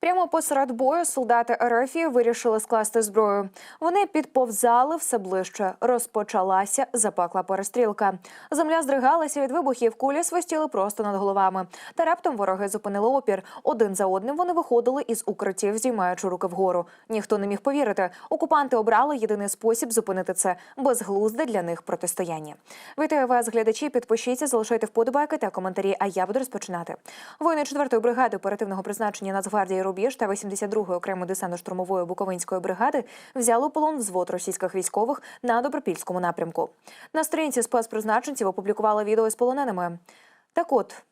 Прямо посеред бою солдати РФ вирішили скласти зброю. Вони підповзали все ближче. Розпочалася запекла перестрілка. Земля здригалася від вибухів, кулі свистіли просто над головами. Та раптом вороги зупинили опір. Один за одним вони виходили із укриттів, здіймаючи руки вгору. Ніхто не міг повірити. Окупанти обрали єдиний спосіб зупинити це безглузде для них протистояння. Вітаю вас, глядачі. Підпишіться, залишайте вподобайки та коментарі. А я буду розпочинати. Воїни 4-ї бригади оперативного призначення Нацгвардії Рубіж та 82-ї окремої десантно-штурмової Буковинської бригади взяли полон взвод російських військових на добропільському напрямку. На сторінці спецпризначенців опублікували відео з полоненими. Так от.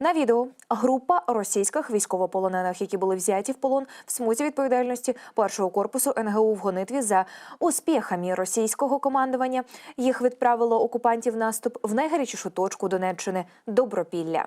На відео група російських військовополонених, які були взяті в полон в смузі відповідальності першого корпусу НГУ в гонитві за успіхами російського командування, їх відправило окупантів наступ в найгарячішу точку Донеччини Добропілля.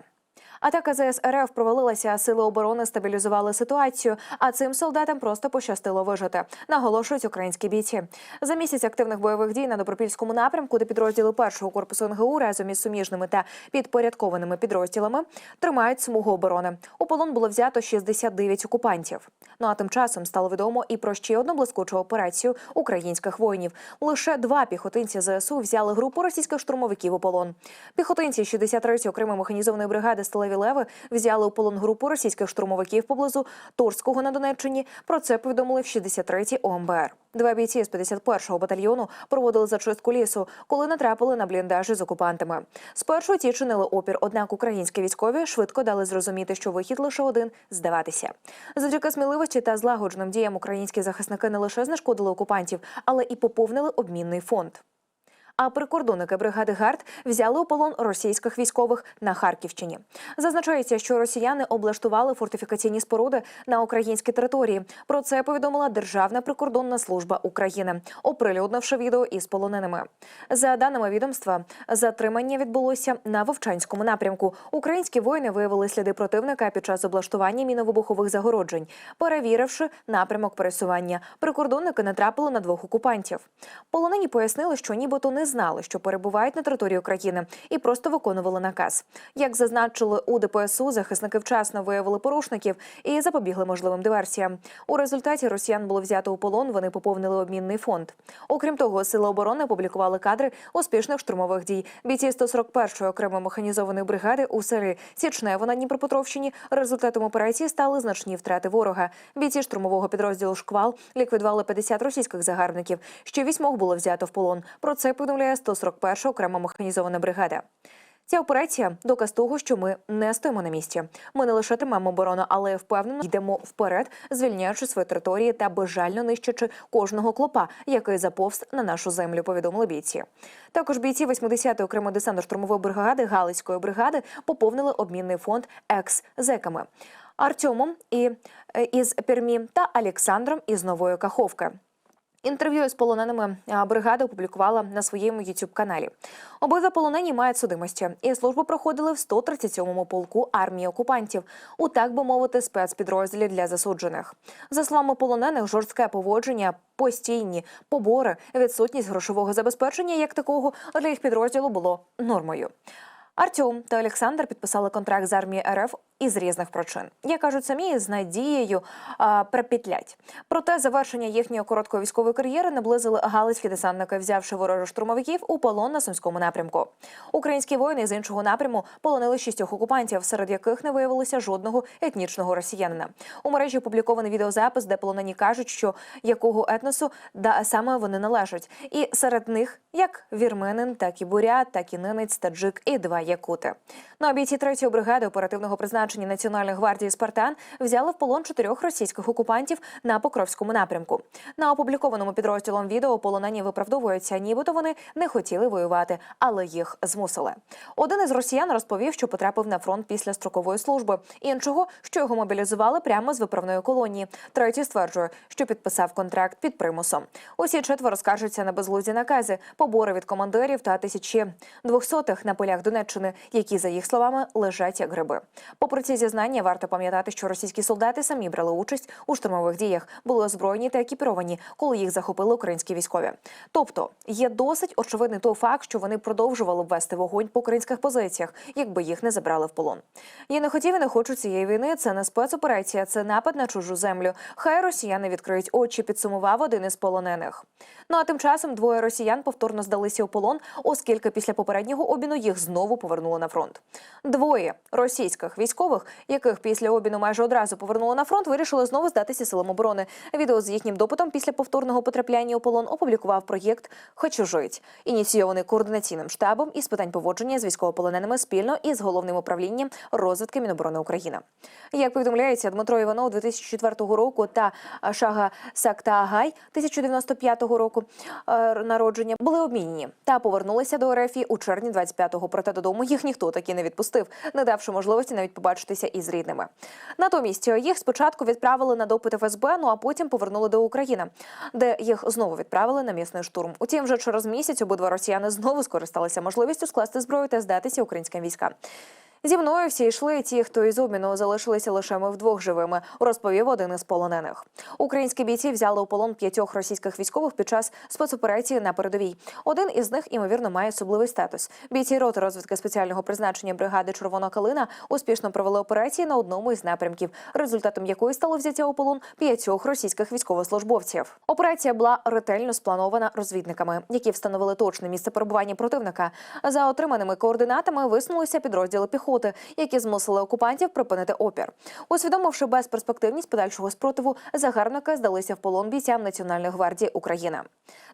Атака ЗС РФ провалилася, сили оборони стабілізували ситуацію, а цим солдатам просто пощастило вижити. Наголошують українські бійці. За місяць активних бойових дій на добропільському напрямку, де підрозділи першого корпусу НГУ разом із суміжними та підпорядкованими підрозділами тримають смугу оборони. У полон було взято 69 окупантів. Ну а тим часом стало відомо і про ще одну блискучу операцію українських воїнів. Лише два піхотинці ЗСУ взяли групу російських штурмовиків у полон. Піхотинці 63-ї окремої механізованої бригади Сталеві взяли у полон групу російських штурмовиків поблизу Торського на Донеччині. Про це повідомили в 63-й ОМБР. Два бійці з 51-го батальйону проводили зачистку лісу, коли натрапили на бліндажі з окупантами. Спершу ті чинили опір, однак українські військові швидко дали зрозуміти, що вихід лише один здаватися. Завдяки сміливості та злагодженим діям українські захисники не лише знешкодили окупантів, але і поповнили обмінний фонд. А прикордонники бригади ГАРД взяли у полон російських військових на Харківщині. Зазначається, що росіяни облаштували фортифікаційні споруди на українській території. Про це повідомила Державна прикордонна служба України, оприлюднивши відео із полоненими. За даними відомства, затримання відбулося на Вовчанському напрямку. Українські воїни виявили сліди противника під час облаштування міновибухових загороджень. Перевіривши напрямок пересування, прикордонники натрапили на двох окупантів. Полонені пояснили, що нібито не знали, що перебувають на території України, і просто виконували наказ. Як зазначили у ДПСУ, захисники вчасно виявили порушників і запобігли можливим диверсіям. У результаті росіян було взято у полон. Вони поповнили обмінний фонд. Окрім того, сили оборони опублікували кадри успішних штурмових дій. Бійці 141-ї окремої механізованої бригади у селі Січнево на Дніпропетровщині результатом операції стали значні втрати ворога. Бійці штурмового підрозділу Шквал ліквідували 50 російських загарбників. Ще вісьмох було взято в полон. Про це повідомляє 141 окрема механізована бригада. Ця операція доказ того, що ми не стоїмо на місці. Ми не лише тримаємо оборону, але впевнено йдемо вперед, звільняючи свої території та безжально нищачи кожного клопа, який заповз на нашу землю. Повідомили бійці. Також бійці 80-ї окремої десантно-штурмової бригади Галицької бригади поповнили обмінний фонд екс-зеками Артемом і е, із Пермі та Олександром із Нової Каховки. Інтерв'ю з полоненими бригада опублікувала на своєму youtube каналі. Обидва полонені мають судимості, і службу проходили в 137-му полку армії окупантів у так би мовити спецпідрозділі для засуджених. За словами полонених, жорстке поводження, постійні побори, відсутність грошового забезпечення як такого для їх підрозділу було нормою. Артем та Олександр підписали контракт з армією РФ із різних причин. Як кажуть самі, з надією а, припетлять. Проте завершення їхньої короткої військової кар'єри наблизили галицькі десантники, взявши ворожих штурмовиків у полон на сумському напрямку. Українські воїни з іншого напряму полонили шістьох окупантів, серед яких не виявилося жодного етнічного росіянина. У мережі опублікований відеозапис, де полонені кажуть, що якого етносу да саме вони належать, і серед них як вірменин, так і бурят, так і ненець, таджик і два якути. Ну а бійці третьої бригади оперативного призначення Національної гвардії Спартан взяли в полон чотирьох російських окупантів на Покровському напрямку. На опублікованому підрозділом відео полонені виправдовуються, нібито вони не хотіли воювати, але їх змусили. Один із росіян розповів, що потрапив на фронт після строкової служби. Іншого, що його мобілізували прямо з виправної колонії. Третій стверджує, що підписав контракт під примусом. Усі четверо скаржаться на безглузді накази, побори від командирів та тисячі двохсотих на полях Донеччини, які за їх словами лежать як гриби. Попри Попри ці зізнання, варто пам'ятати, що російські солдати самі брали участь у штурмових діях, були озброєні та екіпіровані, коли їх захопили українські військові. Тобто є досить очевидний той факт, що вони продовжували б вести вогонь по українських позиціях, якби їх не забрали в полон. Я не хотів і не хочу цієї війни. Це не спецоперація, це напад на чужу землю. Хай росіяни відкриють очі, підсумував один із полонених. Ну а тим часом двоє росіян повторно здалися у полон, оскільки після попереднього обміну їх знову повернули на фронт. Двоє російських військових, яких після обміну майже одразу повернули на фронт, вирішили знову здатися силам оборони. Відео з їхнім допитом після повторного потрапляння у полон опублікував проєкт Хочу жить, ініційований координаційним штабом із питань поводження з військовополоненими спільно із головним управлінням розвитки Міноборони України. Як повідомляється, Дмитро Іванов 2004 року та Шага Сактаагай 1095 року е, народження були обмінені та повернулися до РФ у червні 25-го. Проте додому їх ніхто таки не відпустив, не давши можливості навіть побачитися із рідними. Натомість їх спочатку відправили на допит ФСБ, ну а потім повернули до України, де їх знову відправили на місний штурм. Утім, вже через місяць обидва росіяни знову скористалися можливістю скласти зброю та здатися українським військам. Зі мною всі йшли. Ті, хто із обміну залишилися лише ми вдвох живими, розповів один із полонених. Українські бійці взяли у полон п'ятьох російських військових під час спецоперації на передовій. Один із них імовірно має особливий статус. Бійці роти розвідки спеціального призначення бригади Червона калина успішно провели операції на одному із напрямків, результатом якої стало взяття у полон п'ятьох російських військовослужбовців. Операція була ретельно спланована розвідниками, які встановили точне місце перебування противника. За отриманими координатами висунулися підрозділи піхоти, які змусили окупантів припинити опір. Усвідомивши безперспективність подальшого спротиву, загарбники здалися в полон бійцям Національної гвардії України.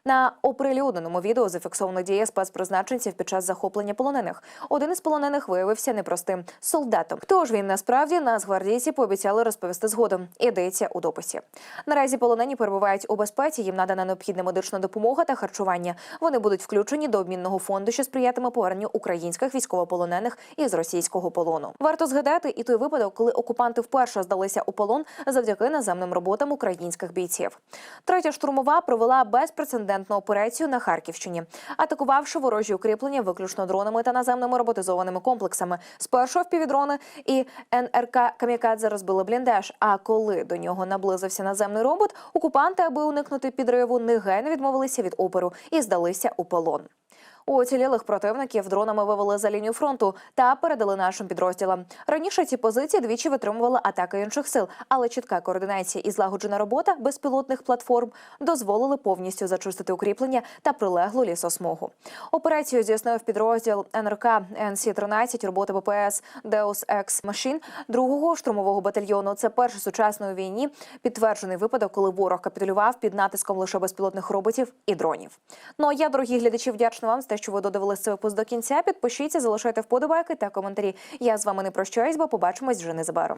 На оприлюдненому відео зафіксовано дія спецпризначенців під час захоплення полонених. Один із полонених виявився непростим солдатом. Хто ж він насправді нацгвардійці пообіцяли розповісти згодом. Йдеться у дописі. Наразі полонені перебувають у безпеці. Їм надана необхідна медична допомога та харчування. Вони будуть включені до обмінного фонду, що сприятиме поверненню українських військовополонених із російського полону. Варто згадати і той випадок, коли окупанти вперше здалися у полон завдяки наземним роботам українських бійців. Третя штурмова провела безпрецедентну операцію на Харківщині, атакувавши ворожі укріплення виключно дронами та наземними роботизованими комплексами. Спершу впівдрони і НРК Камікадзе розбили бліндаж. А коли до нього наблизився наземний робот, окупанти, аби уникнути підриву, негайно відмовилися від опору і здалися у полон. У оцілілих противників дронами вивели за лінію фронту та передали нашим підрозділам. Раніше ці позиції двічі витримували атаки інших сил, але чітка координація і злагоджена робота безпілотних платформ дозволили повністю зачистити укріплення та прилеглу лісосмугу. Операцію здійснив підрозділ НРК НС-13 роботи БПС Deus Ex Machine другого штурмового батальйону. Це перший сучасної війні підтверджений випадок, коли ворог капітулював під натиском лише безпілотних роботів і дронів. Ну а я, дорогі глядачі, вдячна вам що ви додивилися цей випуск до кінця. Підпишіться, залишайте вподобайки та коментарі. Я з вами не прощаюсь, бо побачимось вже незабаром.